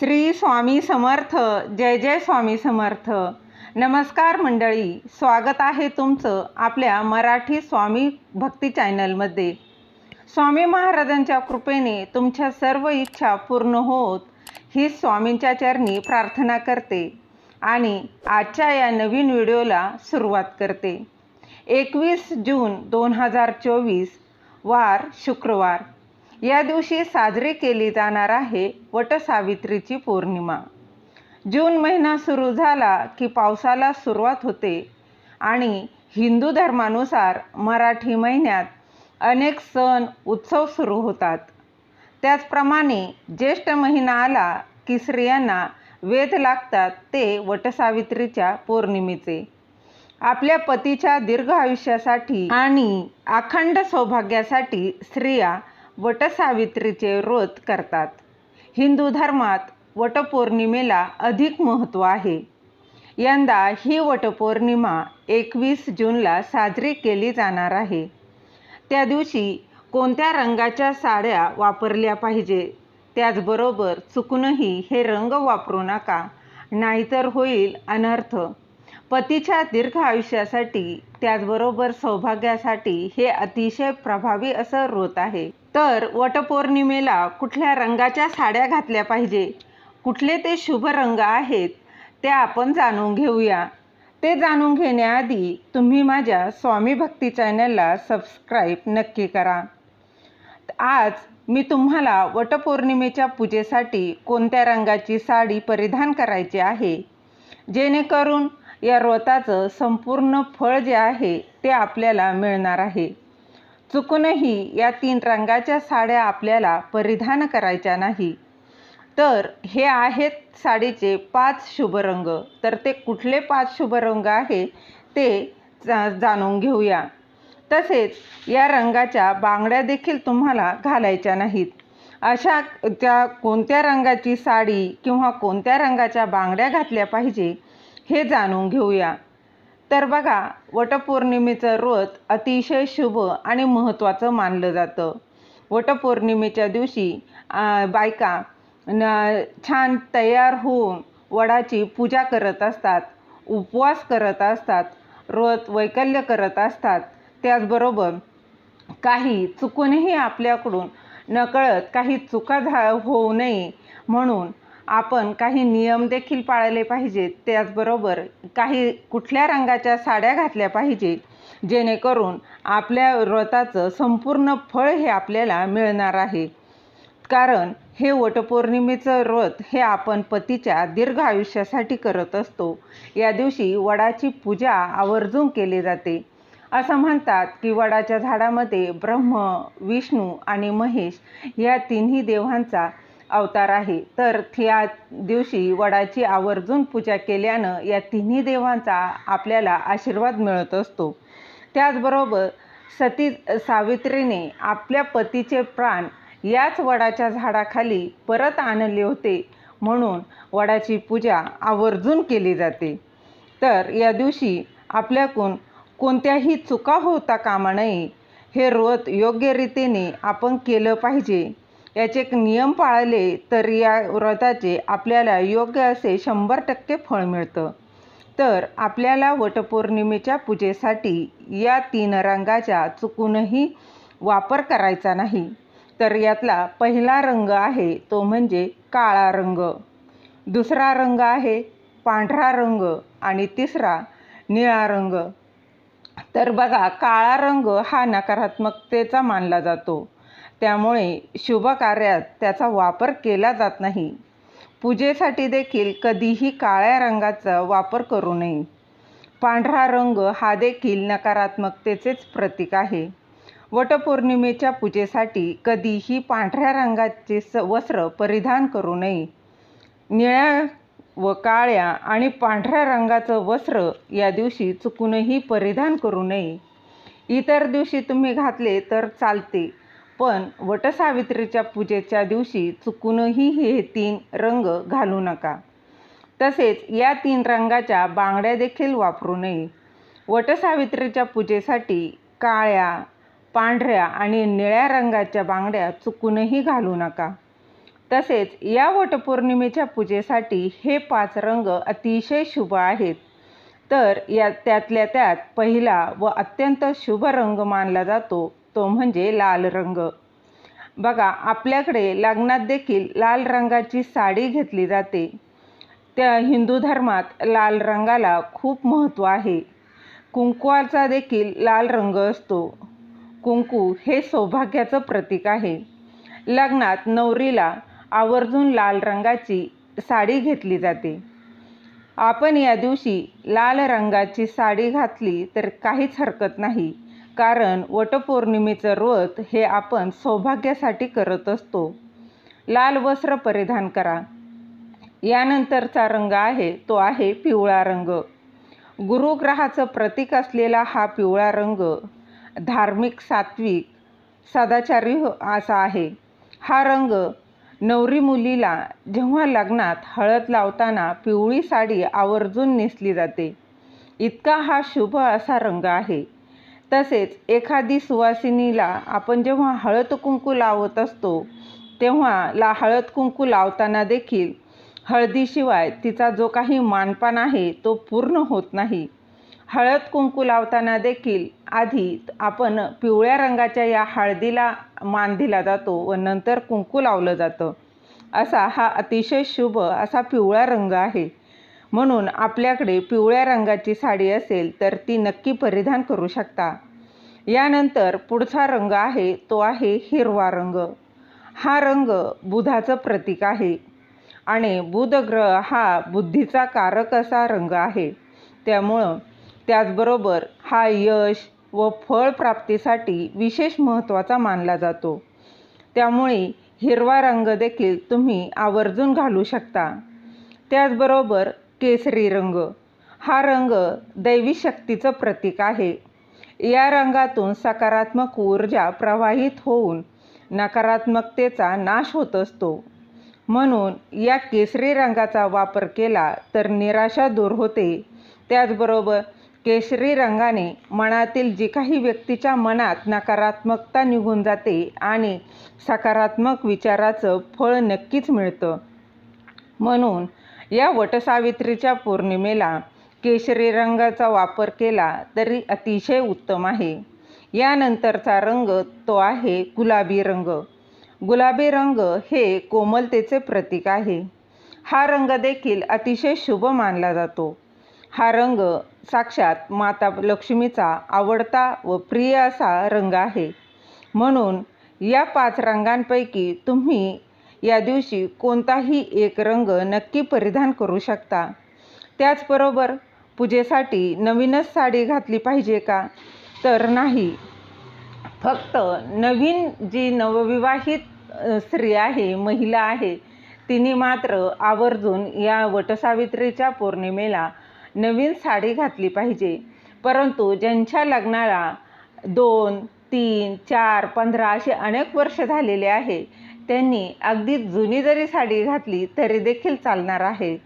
श्री स्वामी समर्थ जय जय स्वामी समर्थ. नमस्कार मंडळी स्वागत आहे तुमचं आपल्या मराठी स्वामी भक्ती चॅनलमध्ये. स्वामी महाराजांच्या कृपेने तुमच्या सर्व इच्छा पूर्ण होत ही स्वामींच्या चरणी प्रार्थना करते आणि आजच्या या नवीन व्हिडिओला सुरुवात करते. एकवीस जून दोन हजार चोवीस वार शुक्रवार. या दिवशी साजरी केली जाणार आहे वटसावित्रीची पौर्णिमा. जून महिना सुरू झाला की पावसाला सुरुवात होते आणि हिंदू धर्मानुसार मराठी महिन्यात अनेक सण उत्सव सुरू होतात. त्याचप्रमाणे ज्येष्ठ महिना आला की स्त्रियांना वेध लागतात ते वटसावित्रीच्या पौर्णिमेचे. आपल्या पतीच्या दीर्घ आयुष्यासाठी आणि अखंड सौभाग्यासाठी स्त्रिया वटसावित्रीचे व्रत करतात. हिंदू धर्मात वटपौर्णिमेला अधिक महत्त्व आहे. यंदा ही वटपौर्णिमा एकवीस जूनला साजरी केली जाणार आहे. त्या दिवशी कोणत्या रंगाच्या साड्या वापरल्या पाहिजे? त्याचबरोबर चुकूनही हे रंग वापरू नका नाहीतर होईल अनर्थ. पतीच्या दीर्घ आयुष्यासाठी त्याचबरोबर सौभाग्यासाठी हे अतिशय प्रभावी असं व्रत आहे. तर वटपौर्णिमेला कुठल्या रंगाच्या साड्या घातल्या पाहिजे? कुठले ते शुभ रंग आहेत ते आपण जाणून घेऊया. ते जाणून घेण्याआधी तुम्ही माझ्या स्वामी भक्ती चॅनलला सबस्क्राईब नक्की करा. आज मी तुम्हाला वटपौर्णिमेच्या पूजेसाठी कोणत्या रंगाची साडी परिधान करायची आहे? जेणेकरून या व्रताचं संपूर्ण फळ जे आहे ते आपल्याला मिळणार आहे. चुकूनही या तीन रंगाच्या साड्या आपल्याला परिधान करायच्या नाही. तर हे आहेत साडीचे पाच शुभ रंग. तर ते कुठले पाच शुभ रंग आहे ते जा जाणून घेऊया. तसेच या रंगाच्या बांगड्या देखील तुम्हाला घालायच्या नाहीत. अशा त्या कोणत्या रंगाची साडी किंवा कोणत्या रंगाच्या बांगड्या घातल्या पाहिजे हे जाणून घेऊया. तर बघा वटपौर्णिमेचं व्रत अतिशय शुभ आणि महत्त्वाचं मानलं जातं. वटपौर्णिमेच्या दिवशी बायका न छान तयार होऊन वडाची पूजा करत असतात उपवास करत असतात व्रत वैकल्य करत असतात. त्याचबरोबर काही चुकूनही आपल्याकडून नकळत काही चुका झा होऊ नये म्हणून आपण काही नियम देखील पाळले पाहिजेत. त्याचबरोबर काही कुठल्या रंगाच्या साड्या घातल्या पाहिजेत जेणेकरून आपल्या व्रताचं संपूर्ण फळ हे आपल्याला मिळणार आहे. कारण हे वटपौर्णिमेचं व्रत हे आपण पतीच्या दीर्घ आयुष्यासाठी करत असतो. या दिवशी वडाची पूजा आवर्जून केली जाते. असं म्हणतात की वडाच्या झाडामध्ये ब्रह्म विष्णू आणि महेश या तिन्ही देवांचा अवतार आहे. तर थिया दिवशी वडाची आवर्जून पूजा केल्यानं या तिन्ही देवांचा आपल्याला आशीर्वाद मिळत असतो. त्याचबरोबर सती सावित्रीने आपल्या पतीचे प्राण याच वडाच्या झाडाखाली परत आणले होते म्हणून वडाची पूजा आवर्जून केली जाते. तर या दिवशी आपल्याकडून कोणत्याही चुका होता कामा नये हे व्रत योग्य रीतीने आपण केलं पाहिजे. याचे एक नियम पाळले तर या व्रताचे आपल्याला योग्य असे शंभर टक्के फळ मिळतं. तर आपल्याला वटपौर्णिमेच्या पूजेसाठी या तीन रंगाच्या चुकूनही वापर करायचा नाही. तर यातला पहिला रंग आहे तो म्हणजे काळा रंग. दुसरा रंग आहे पांढरा रंग आणि तिसरा निळा रंग. तर बघा काळा रंग हा नकारात्मकतेचा मानला जातो. त्यामुळे शुभ कार्यात त्याचा वापर केला जात नाही. पूजेसाठी देखील कधीही काळ्या रंगाचा वापर करू नये. पांढरा रंग हा देखील नकारात्मकतेचेच प्रतीक आहे. वटपौर्णिमेच्या पूजेसाठी कधीही पांढऱ्या रंगाचे स वस्त्र परिधान करू नये. निळ्या व काळ्या आणि पांढऱ्या रंगाचं वस्त्र या दिवशी चुकूनही परिधान करू नये. इतर दिवशी तुम्ही घातले तर चालते. पण वटसावित्रीच्या पूजेच्या दिवशी चुकूनही हे तीन रंग घालू नका. तसेच या तीन रंगाच्या बांगड्या देखील वापरू नये. वटसावित्रीच्या पूजेसाठी काळ्या पांढऱ्या आणि निळ्या रंगाच्या बांगड्या चुकूनही घालू नका. तसेच या वटपौर्णिमेच्या पूजेसाठी हे पाच रंग अतिशय शुभ आहेत. तर या त्यातल्या त्यात पहिला व अत्यंत शुभ रंग मानला जातो तो म्हणजे लाल रंग. बघा आपल्याकडे लग्नात देखील लाल रंगाची साडी घेतली जाते. त्या हिंदू धर्मात लाल रंगाला खूप महत्त्व आहे. कुंकवाचा देखील लाल रंग असतो. कुंकू हे सौभाग्याचं प्रतीक आहे. लग्नात नवरीला आवर्जून लाल रंगाची साडी घेतली जाते. आपण या दिवशी लाल रंगाची साडी घातली तर काहीच हरकत नाही. कारण वटपौर्णिमेचं व्रत हे आपण सौभाग्यासाठी करत असतो. लाल वस्त्र परिधान करा. यानंतरचा रंग आहे तो आहे पिवळा रंग. गुरुग्रहाचं प्रतीक असलेला हा पिवळा रंग धार्मिक सात्विक सदाचारी हो- असा आहे. हा रंग नवरी मुलीला जेव्हा लग्नात हळद लावताना पिवळी साडी आवर्जून नेसली जाते. इतका हा शुभ असा रंग आहे. तसेच एखादी सुवासिनीला आपण जेव्हा हळद कुंकू लावत असतो तेव्हा ला हळद कुंकू लावताना देखील हळदीशिवाय तिचा जो काही मानपान आहे तो पूर्ण होत नाही. हळद कुंकू लावताना देखील आधी आपण पिवळ्या रंगाच्या या हळदीला मान दिला जातो व नंतर कुंकू लावलं जातं. असा हा अतिशय शुभ असा पिवळा रंग आहे. म्हणून आपल्याकडे पिवळ्या रंगाची साडी असेल तर ती नक्की परिधान करू शकता. यानंतर पुढचा रंग आहे तो आहे हिरवा रंग. हा रंग बुधाचं प्रतीक आहे आणि बुध ग्रह हा बुद्धीचा कारक असा रंग आहे. त्यामुळं त्याचबरोबर हा यश व फळ प्राप्तीसाठी विशेष महत्त्वाचा मानला जातो. त्यामुळे हिरवा रंग देखील तुम्ही आवर्जून घालू शकता. त्याचबरोबर केसरी रंग. हा रंग दैवी शक्तीचं प्रतीक आहे. या रंगातून सकारात्मक ऊर्जा प्रवाहित होऊन नकारात्मकतेचा नाश होत असतो. म्हणून या केसरी रंगाचा वापर केला तर निराशा दूर होते. त्याचबरोबर केशरी रंगाने मनातील जी काही व्यक्तीच्या मनात नकारात्मकता निघून जाते आणि सकारात्मक विचाराचं फळ नक्कीच मिळतं. म्हणून या वटसावित्रीच्या पौर्णिमेला केशरी रंगाचा वापर केला तरी अतिशय उत्तम आहे. यानंतरचा रंग तो आहे गुलाबी रंग. गुलाबी रंग हे कोमलतेचे प्रतीक आहे. हा रंग देखील अतिशय शुभ मानला जातो. हा रंग साक्षात माता लक्ष्मीचा आवडता व प्रिय असा रंग आहे. म्हणून या पाच रंगांपैकी तुम्ही या दिवशी कोणताही एक रंग नक्की परिधान करू शकता. त्याचबरोबर पूजेसाठी नवीनच साडी घातली पाहिजे का? तर नाही. फक्त नवीन जी नवविवाहित स्त्री आहे महिला आहे तिने मात्र आवर्जून या वटसावित्रीच्या पौर्णिमेला नवीन साडी घातली पाहिजे. परंतु ज्यांच्या लग्नाला दोन तीन चार पंधरा असे अनेक वर्ष झालेले आहे त्यांनी अगदी जुनी जरी साडी घातली तरी देखील चालणार आहे.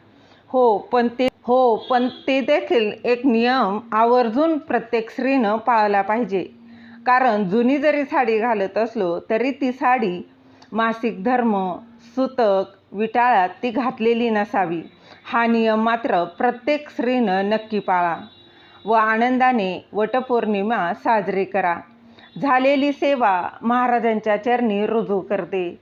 हो पण ते हो पण ते देखील एक नियम आवर्जून प्रत्येक स्त्रीनं पाळला पाहिजे. कारण जुनी जरी साडी घालत असलो तरी ती साडी मासिक धर्म सुतक विटाळात ती घातलेली नसावी. हा नियम मात्र प्रत्येक स्त्रीनं नक्की पाळा व आनंदाने वटपौर्णिमा साजरी करा. झालेली सेवा महाराजांच्या चरणी रुजू करते.